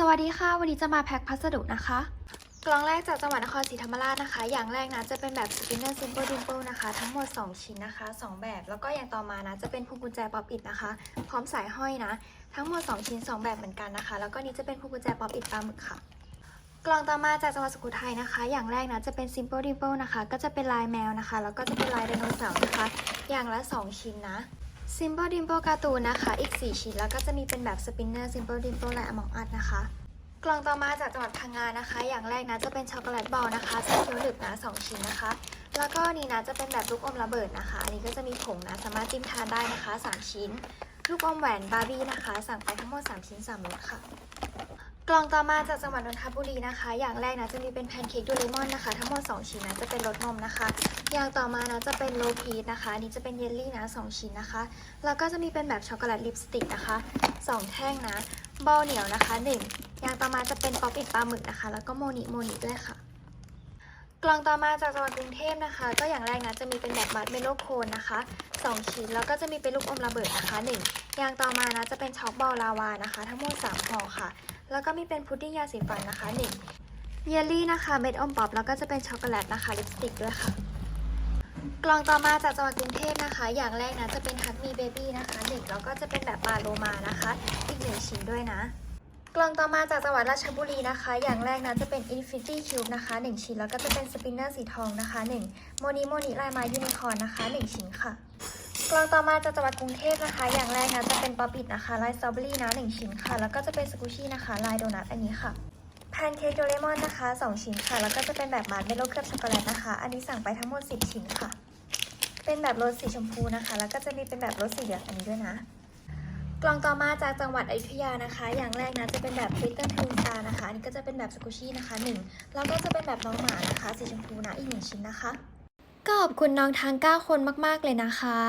สวัสดีค่ะ วันนี้จะมาแพ็คพัสดุนะคะ กล่องแรกจากจังหวัดนครศรีธรรมราชนะคะ อย่างแรกนะจะเป็นแบบ Spinner Simple Dimple นะคะ ทั้งหมด 2 ชิ้นนะคะ 2 แบบ แล้วก็อย่างต่อมานะ จะเป็นพวงกุญแจป๊อปอิดนะคะ พร้อมสายห้อยนะ ทั้งหมด 2 ชิ้น 2 แบบเหมือนกันนะคะ แล้วก็นี้จะเป็นพวงกุญแจป๊อปอิดปลาหมึกค่ะ กล่องต่อมาจากจังหวัดสุโขทัยนะคะ อย่างแรกนะจะเป็น Simple Dimple นะคะ ก็จะเป็นลายแมวนะคะ แล้วก็จะเป็นลายไดโนเสาร์นะคะ อย่างละ 2 ชิ้นนะ Simple Dimple การ์ตูนนะคะ อีก 4 ชิ้นแล้วก็จะมีเป็นแบบ Spinner Simple Dimple และ Among Us นะคะ กล่องต่อมาจากจังหวัดพังงานะคะ อย่างแรกนะจะเป็นช็อกโกแลตบอลนะคะไส้เคี้ยวหนึบนะ2ชิ้นนะคะ แล้วก็นี่นะจะเป็นแบบลูกอมระเบิดนะคะ อันนี้ก็จะมีผงนะสามารถจิ้มทานได้นะคะ 3 ชิ้น ลูกอมแหวนบาร์บี้นะคะ สั่งไปทั้งหมด 3 ชิ้น3รสค่ะ กล่องต่อมาจากจังหวัดนนทบุรีนะคะ อย่างแรกนะจะมีเป็นแพนเค้กโดเรมอนนะคะ ทั้งหมด 2 ชิ้นนะจะเป็นรสนมนะคะ อย่างต่อมานะจะเป็นโลพีชนะคะอันนี้จะเป็นเยลลี่นะ 2 ชิ้นนะคะ แล้วก็จะมีเป็นแบบช็อกโกแลตลิปสติกนะคะ 2 แท่งนะบอลเหนียวนะคะ 1 อย่างต่อมาจะเป็นป๊อปอิดปลาหมึกนะคะ แล้วก็โมนิโมนิด้วยค่ะ กล่องต่อมาจากจังหวัดกรุงเทพนะคะ ก็อย่างแรกนะจะมีเป็นแบบมัดเมโลโคนนะคะ 2 ชิ้น แล้วก็จะมีเป็นลูกอมระเบิดนะคะ 1 อย่างต่อมานะจะเป็นช็อกบอลลาวานะคะ ทั้งหมด 3ห่อค่ะ แล้วก็มีเป็นพุดดิ้งยาสีฟันนะคะ1เยลลี่นะคะเม็ดอมป๊อปแล้วก็จะเป็นช็อกโกแลตนะคะลิปสติกด้วยค่ะ กล่องต่อมาจากจังหวัดกรุงเทพนะคะ อย่างแรกนะจะเป็นฮักมีเบบี้นะคะเด็กแล้วก็จะเป็นแบบปลาโลมานะคะ อีกหนึ่งชิ้นด้วยนะ กล่องต่อมาจากจังหวัดราชบุรีนะคะ อย่างแรกนะจะเป็น Infinity Cube นะคะ 1 ชิ้นแล้วก็จะเป็นสปินเนอร์สีทองนะคะ1โมนิโมนิลายม้ยูนิคอร์นนะคะ 1 ชิ้นค่ะ กล่องต่อมาจากจังหวัดกรุงเทพนะคะ อย่างแรกนะจะเป็นป๊อปปิดนะคะ ลายสตรอเบอรี่นะ1ชิ้นค่ะ แล้วก็จะเป็นสกูชี่นะคะ ลายโดนัทอันนี้ค่ะแพนเค้กโดเรมอนนะคะ 2 ชิ้นค่ะ แล้วก็จะเป็นแบบมาร์ชเมลโล่เคลือบช็อกโกแลตนะคะ อันนี้สั่งไปทั้งหมด 10 ชิ้นค่ะ เป็นแบบรสสีชมพูนะคะ แล้วก็จะมีเป็นแบบรสสีเหลืองอันนี้ด้วยนะ กล่องต่อมาจากจังหวัดอยุธยานะคะ อย่างแรกนะจะเป็นแบบฟิตเตอร์ทูนตานะคะ อันนี้ก็จะเป็นแบบสกูชี่นะคะหนึ่งแล้วก็จะเป็นแบบน้องหมานะคะ สีชมพูนะอีกหนึ่งชิ้นนะคะ ขอบคุณน้องทั้ง9 คนมาก ๆ เลยนะคะ